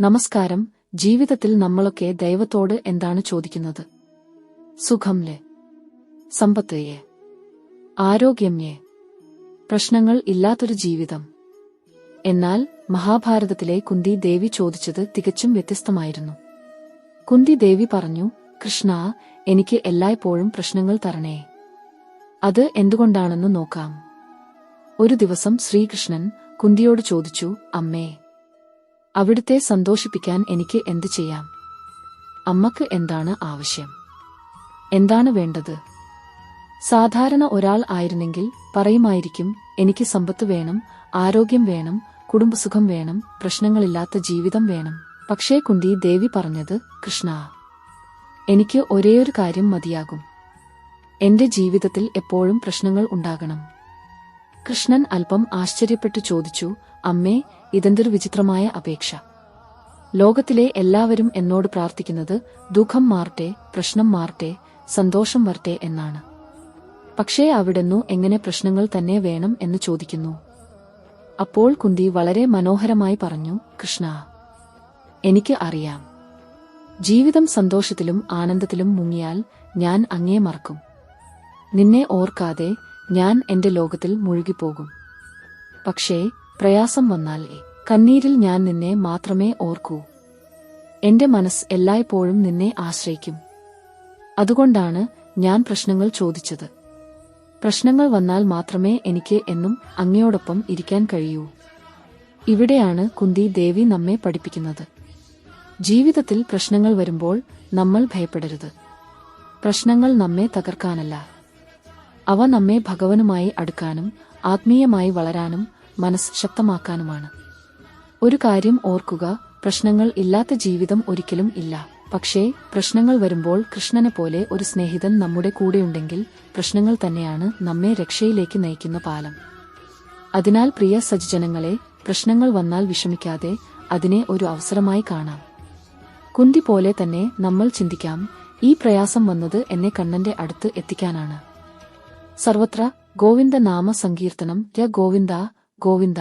നമസ്കാരം. ജീവിതത്തിൽ നമ്മളൊക്കെ ദൈവത്തോട് എന്താണ് ചോദിക്കുന്നത്? സുഖം സമ്പത്തയെ സമ്പത്ത് യേ. ആരോഗ്യം യേ. പ്രശ്നങ്ങൾ ഇല്ലാത്തൊരു ജീവിതം. എന്നാൽ മഹാഭാരതത്തിലെ കുന്തി ദേവി ചോദിച്ചത് തികച്ചും വ്യത്യസ്തമായിരുന്നു. കുന്തി ദേവി പറഞ്ഞു കൃഷ്ണ എനിക്ക് എല്ലായ്പ്പോഴും പ്രശ്നങ്ങൾ തരണേ. അത് എന്തുകൊണ്ടാണെന്ന് നോക്കാം. ഒരു ദിവസം ശ്രീകൃഷ്ണൻ കുന്തിയോട് ചോദിച്ചു അമ്മേ അവിടുത്തെ സന്തോഷിപ്പിക്കാൻ എനിക്ക് എന്തു ചെയ്യാം? അമ്മയ്ക്ക് എന്താണ് ആവശ്യം? എന്താണ് വേണ്ടത്? സാധാരണ ഒരാൾ ആയിരുന്നെങ്കിൽ പറയുമായിരിക്കും എനിക്ക് സമ്പത്ത് വേണം ആരോഗ്യം വേണം കുടുംബസുഖം വേണം പ്രശ്നങ്ങളില്ലാത്ത ജീവിതം വേണം. പക്ഷേ കുണ്ടി ദേവി പറഞ്ഞത് കൃഷ്ണ എനിക്ക് ഒരേയൊരു കാര്യം മതിയാകും. എന്റെ ജീവിതത്തിൽ എപ്പോഴും പ്രശ്നങ്ങൾ ഉണ്ടാകണം. കൃഷ്ണൻ അല്പം ആശ്ചര്യപ്പെട്ടു ചോദിച്ചു അമ്മേ ഇതെന്തൊരു വിചിത്രമായ അപേക്ഷ. ലോകത്തിലെ എല്ലാവരും എന്നോട് പ്രാർത്ഥിക്കുന്നത് ദുഃഖം മാറട്ടെ പ്രശ്നം മാറട്ടെ സന്തോഷം വരട്ടെ എന്നാണ്. പക്ഷേ അവിടുന്നു എങ്ങനെ പ്രശ്നങ്ങൾ തന്നെ വേണം എന്ന് ചോദിക്കുന്നു. അപ്പോൾ കുന്തി വളരെ മനോഹരമായി പറഞ്ഞു കൃഷ്ണ എനിക്ക് അറിയാം. ജീവിതം സന്തോഷത്തിലും ആനന്ദത്തിലും മുങ്ങിയാൽ ഞാൻ അങ്ങേ മറക്കും. നിന്നെ ഓർക്കാതെ ഞാൻ എന്റെ ലോകത്തിൽ മുഴുകിപ്പോകും. പക്ഷേ പ്രയാസം വന്നാൽ കണ്ണീരിൽ ഞാൻ നിന്നെ മാത്രമേ ഓർക്കൂ. എന്റെ മനസ്സ് എല്ലായ്പ്പോഴും നിന്നെ ആശ്രയിക്കും. അതുകൊണ്ടാണ് ഞാൻ പ്രശ്നങ്ങൾ ചോദിച്ചത്. പ്രശ്നങ്ങൾ വന്നാൽ മാത്രമേ എനിക്ക് എന്നും അങ്ങയോടൊപ്പം ഇരിക്കാൻ കഴിയൂ. ഇവിടെയാണ് കുന്തി ദേവി നമ്മെ പഠിപ്പിക്കുന്നത്. ജീവിതത്തിൽ പ്രശ്നങ്ങൾ വരുമ്പോൾ നമ്മൾ ഭയപ്പെടരുത്. പ്രശ്നങ്ങൾ നമ്മെ തകർക്കാനല്ല. അവ നമ്മെ ഭഗവനുമായി അടുക്കാനും ആത്മീയമായി വളരാനും മനസ്സ് ശക്തമാക്കാനുമാണ്. ഒരു കാര്യം ഓർക്കുക പ്രശ്നങ്ങൾ ഇല്ലാത്ത ജീവിതം ഒരിക്കലും ഇല്ല. പക്ഷേ പ്രശ്നങ്ങൾ വരുമ്പോൾ കൃഷ്ണനെ പോലെ ഒരു സ്നേഹിതൻ നമ്മുടെ കൂടെയുണ്ടെങ്കിൽ പ്രശ്നങ്ങൾ തന്നെയാണ് നമ്മെ രക്ഷയിലേക്ക് നയിക്കുന്ന പാലം. അതിനാൽ പ്രിയ സജ്ജനങ്ങളെ പ്രശ്നങ്ങൾ വന്നാൽ വിഷമിക്കാതെ അതിനെ ഒരു അവസരമായി കാണാം. കുന്തി പോലെ തന്നെ നമ്മൾ ചിന്തിക്കാം ഈ പ്രയാസം വന്നത് എന്നെ കണ്ണന്റെ അടുത്ത് എത്തിക്കാനാണ്. സർവത്ര ഗോവിന്ദ നാമ സങ്കീർത്തനം ര ഗോവിന്ദ ഗോവിന്ദ.